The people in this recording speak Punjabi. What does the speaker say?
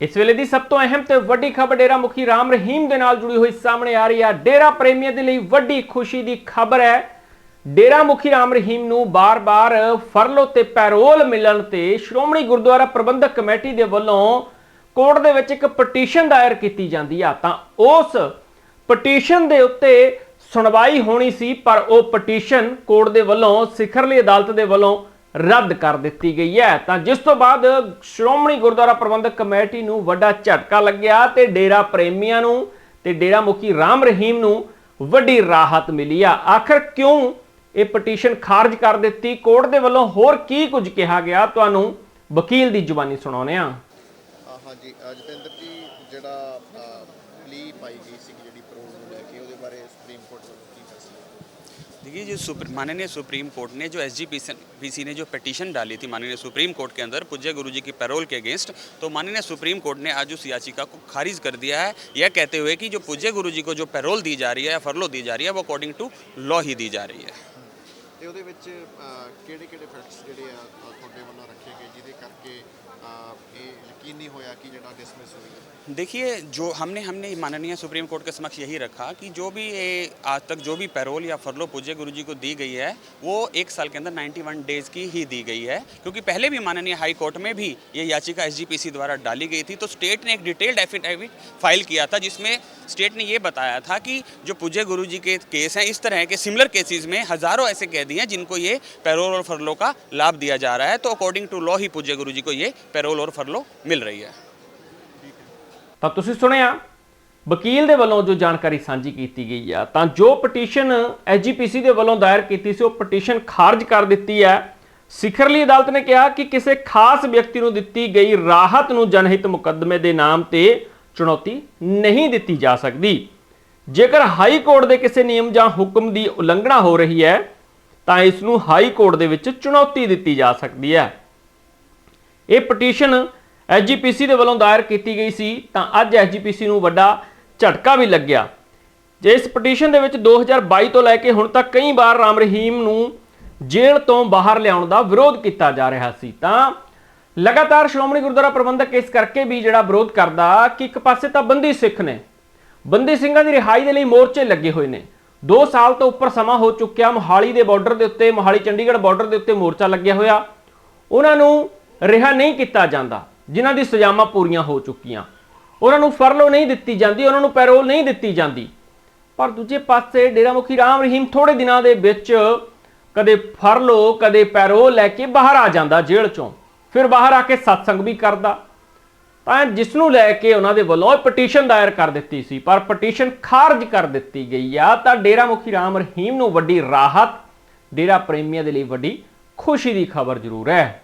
ਇਸ ਵੇਲੇ ਦੀ ਸਭ ਤੋਂ ਅਹਿਮ ਤੇ ਵੱਡੀ ਖਬਰ ਡੇਰਾ ਮੁਖੀ ਰਾਮ ਰਹੀਮ ਦੇ ਨਾਲ ਜੁੜੀ ਹੋਈ ਸਾਹਮਣੇ ਆ ਰਹੀ ਹੈ ਡੇਰਾ ਪ੍ਰੇਮੀਆਂ ਦੇ ਲਈ ਵੱਡੀ ਖੁਸ਼ੀ ਦੀ ਖਬਰ ਹੈ। ਡੇਰਾ ਮੁਖੀ ਰਾਮ ਰਹੀਮ ਨੂੰ ਬਾਰ-ਬਾਰ ਫਰਲੋ ਤੇ ਪੈਰੋਲ ਮਿਲਣ ਤੇ ਸ਼੍ਰੋਮਣੀ ਗੁਰਦੁਆਰਾ ਪ੍ਰਬੰਧਕ ਕਮੇਟੀ ਦੇ ਵੱਲੋਂ ਕੋਰਟ ਦੇ ਵਿੱਚ ਇੱਕ ਪਟੀਸ਼ਨ ਦਾਇਰ ਕੀਤੀ ਜਾਂਦੀ ਆ। ਤਾਂ ਉਸ ਪਟੀਸ਼ਨ ਦੇ ਉੱਤੇ ਸੁਣਵਾਈ ਹੋਣੀ ਸੀ, ਪਰ ਉਹ ਪਟੀਸ਼ਨ ਕੋਰਟ ਦੇ ਵੱਲੋਂ, ਸਿਖਰਲੀ ਅਦਾਲਤ ਦੇ ਵੱਲੋਂ ਰੱਦ ਕਰ ਦਿੱਤੀ ਗਈ ਹੈ। ਤਾਂ ਜਿਸ ਤੋਂ ਬਾਅਦ ਸ਼੍ਰੋਮਣੀ ਗੁਰਦੁਆਰਾ ਪ੍ਰਬੰਧਕ ਕਮੇਟੀ ਨੂੰ ਵੱਡਾ ਝਟਕਾ ਲੱਗਿਆ ਤੇ ਡੇਰਾ ਪ੍ਰੇਮੀਆਂ ਨੂੰ ਤੇ ਡੇਰਾ ਮੁਖੀ ਰਾਮ ਰਹੀਮ ਨੂੰ ਵੱਡੀ ਰਾਹਤ ਮਿਲੀ ਆ। ਆਖਰ ਕਿਉਂ ਇਹ ਪਟੀਸ਼ਨ ਖਾਰਜ ਕਰ ਦਿੱਤੀ? ਕੋਰਟ ਦੇ ਵੱਲੋਂ ਹੋਰ ਕੀ ਕੁਝ ਕਿਹਾ ਗਿਆ? ਤੁਹਾਨੂੰ ਵਕੀਲ ਦੀ ਜ਼ੁਬਾਨੀ ਸੁਣਾਉਂਦੇ ਆ ਹਾਂਜੀ ਅ, ਜੀ ਜਿਹੜਾ ਪਾਈ ਗਈ ਸੀ ਜਿਹੜੀ ਪ੍ਰੋਲ ਨੂੰ ਲੈ ਕੇ ਉਹਦੇ ਬਾਰੇ ਸੁਪਰੀਮ ਕੋਰਟ ਵੱਲੋਂ ਕੀ ਫੈਸਲਾ देखिए जो सुप्र- माननीय सुप्रीम कोर्ट ने जो एस जी ने जो पिटीशन डाली थी माननीय सुप्रीम कोर्ट के अंदर पूज्य गुरु जी की पैरोल के अगेंस्ट तो माननीय सुप्रीम कोर्ट ने आज उस याचिका को खारिज कर दिया है यह कहते हुए कि जो पूज्य गुरु जी को जो पैरोल दी जा रही है या फरलो दी जा रही है वो अकॉर्डिंग टू लॉ ही दी जा रही है ਤੇ ਉਹਦੇ ਵਿੱਚ ਕਿਹੜੇ ਕਿਹੜੇ ਫੈਕਟਸ ਜਿਹੜੇ ਆ ਅ, ਤੁਹਾਡੇ ਵੱਲੋਂ ਰੱਖੇ ਗਏ ਜਿਹਦੇ ਕਰਕੇ ਅ, ਇਹ ਯਕੀਨੀ ਹੋਇਆ ਕਿ ਜਿਹੜਾ ਡਿਸਮਿਸ ਹੋਈ ਹੈ देखिए जो हमने हमने माननीय सुप्रीम कोर्ट के समक्ष यही रखा कि जो भी ये आज तक जो भी पैरोल या फरलो पूज्य गुरु जी को दी गई है वो एक साल के अंदर 91 डेज की ही दी गई है क्योंकि पहले भी माननीय हाई कोर्ट में भी ये याचिका एस द्वारा डाली गई थी तो स्टेट ने एक डिटेल्ड एफिडेविट फाइल किया था जिसमें स्टेट ने ये बताया था कि जो पूज्य गुरु जी के केस हैं इस तरह के सिमिलर केसेस में हज़ारों ऐसे कैदी हैं जिनको ये पैरोल और फरलो का लाभ दिया जा रहा है तो अकॉर्डिंग टू लॉ ही पूज्य गुरु जी को ये पैरोल और फरलो मिल ਮਿਲ ਰਹੀ ਹੈ। ਤਾਂ ਤੁਸੀਂ ਸੁਣਿਆ, ਵਕੀਲ ਦੇ ਵੱਲੋਂ ਜੋ ਜਾਣਕਾਰੀ ਸਾਂਝੀ ਕੀਤੀ ਗਈ ਆ, ਤਾਂ ਜੋ ਪਟੀਸ਼ਨ ਐਜੀਪੀਸੀ ਦੇ ਵੱਲੋਂ ਦਾਇਰ ਕੀਤੀ ਸੀ, ਉਹ ਪਟੀਸ਼ਨ ਖਾਰਜ ਕਰ ਦਿੱਤੀ ਹੈ। ਸਿਖਰਲੀ ਅਦਾਲਤ ਨੇ ਕਿਹਾ ਕਿ ਕਿਸੇ ਖਾਸ ਵਿਅਕਤੀ ਨੂੰ ਦਿੱਤੀ ਗਈ ਰਾਹਤ ਨੂੰ ਜਨਹਿਤ ਮੁਕੱਦਮੇ ਦੇ ਨਾਮ ਤੇ ਚੁਣੌਤੀ ਨਹੀਂ ਦਿੱਤੀ ਜਾ ਸਕਦੀ। ਜੇਕਰ ਹਾਈ ਕੋਰਟ ਦੇ ਕਿਸੇ ਨਿਯਮ ਜਾਂ ਹੁਕਮ ਦੀ ਉਲੰਘਣਾ ਹੋ ਰਹੀ ਹੈ, ਤਾਂ ਇਸ ਨੂੰ ਹਾਈ ਕੋਰਟ ਦੇ ਵਿੱਚ ਚੁਣੌਤੀ ਦਿੱਤੀ ਜਾ ਸਕਦੀ ਹੈ। ਇਹ ਪਟੀਸ਼ਨ ਐਜੀਪੀਸੀ ਦੇ ਵੱਲੋਂ ਦਾਇਰ ਕੀਤੀ ਗਈ ਸੀ, ਤਾਂ ਅੱਜ ਐਜੀਪੀਸੀ ਨੂੰ ਵੱਡਾ ਝਟਕਾ ਵੀ ਲੱਗਿਆ। ਜੇ ਇਸ ਪਟੀਸ਼ਨ ਦੇ ਵਿੱਚ 2022 ਤੋਂ ਲੈ ਕੇ ਹੁਣ ਤੱਕ ਕਈ ਵਾਰ ਰਾਮ ਰਹੀਮ ਨੂੰ ਜੇਲ੍ਹ ਤੋਂ ਬਾਹਰ ਲਿਆਉਣ ਦਾ ਵਿਰੋਧ ਕੀਤਾ ਜਾ ਰਿਹਾ ਸੀ। ਤਾਂ ਲਗਾਤਾਰ ਸ਼੍ਰੋਮਣੀ ਗੁਰਦੁਆਰਾ ਪ੍ਰਬੰਧਕ ਇਸ ਕਰਕੇ ਵੀ ਜਿਹੜਾ ਵਿਰੋਧ ਕਰਦਾ ਕਿ ਇੱਕ ਪਾਸੇ ਤਾਂ ਬੰਦੀ ਸਿੱਖ ਨੇ, ਬੰਦੀ ਸਿੰਘਾਂ ਦੀ ਰਿਹਾਈ ਦੇ ਲਈ ਮੋਰਚੇ ਲੱਗੇ ਹੋਏ ਨੇ। 2 ਸਾਲ ਤੋਂ ਉੱਪਰ ਸਮਾਂ ਹੋ ਚੁੱਕਿਆ, ਮੋਹਾਲੀ ਦੇ ਬਾਰਡਰ ਦੇ ਉੱਤੇ, ਮੋਹਾਲੀ ਚੰਡੀਗੜ੍ਹ ਬਾਰਡਰ ਦੇ ਉੱਤੇ ਮੋਰਚਾ ਲੱਗਿਆ ਹੋਇਆ। ਉਹਨਾਂ ਨੂੰ ਰਿਹਾ ਨਹੀਂ ਕੀਤਾ ਜਾਂਦਾ। ਜਿਨ੍ਹਾਂ ਦੀ ਸਜ਼ਾਵਾਂ ਪੂਰੀਆਂ ਹੋ ਚੁੱਕੀਆਂ। ਉਹਨਾਂ ਨੂੰ ਫਰਲੋ ਨਹੀਂ ਦਿੱਤੀ ਜਾਂਦੀ, ਉਹਨਾਂ ਨੂੰ ਪੈਰੋਲ ਨਹੀਂ ਦਿੱਤੀ ਜਾਂਦੀ। ਪਰ ਦੂਜੇ ਪਾਸੇ ਡੇਰਾ ਮੁਖੀ ਰਾਮ ਰਹੀਮ ਥੋੜੇ ਦਿਨਾਂ ਦੇ ਵਿੱਚ ਕਦੇ ਫਰਲੋ, ਕਦੇ ਪੈਰੋਲ ਲੈ ਕੇ ਬਾਹਰ ਆ ਜਾਂਦਾ ਜੇਲ੍ਹ ਚੋਂ। ਫਿਰ ਬਾਹਰ ਆ ਕੇ ਸਤਸੰਗ ਵੀ ਕਰਦਾ। ਤਾਂ ਜਿਸ ਨੂੰ ਲੈ ਕੇ ਉਹਨਾਂ ਦੇ ਵੱਲੋਂ ਪਟੀਸ਼ਨ ਦਾਇਰ ਕਰ ਦਿੱਤੀ ਸੀ, ਪਰ ਪਟੀਸ਼ਨ ਖਾਰਜ ਕਰ ਦਿੱਤੀ ਗਈ ਆ, ਤਾਂ ਡੇਰਾ ਮੁਖੀ ਰਾਮ ਰਹੀਮ ਨੂੰ ਵੱਡੀ ਰਾਹਤ, ਡੇਰਾ ਪ੍ਰੇਮੀਆਂ ਦੇ ਲਈ ਵੱਡੀ ਖੁਸ਼ੀ ਦੀ ਖਬਰ ਜ਼ਰੂਰ ਹੈ।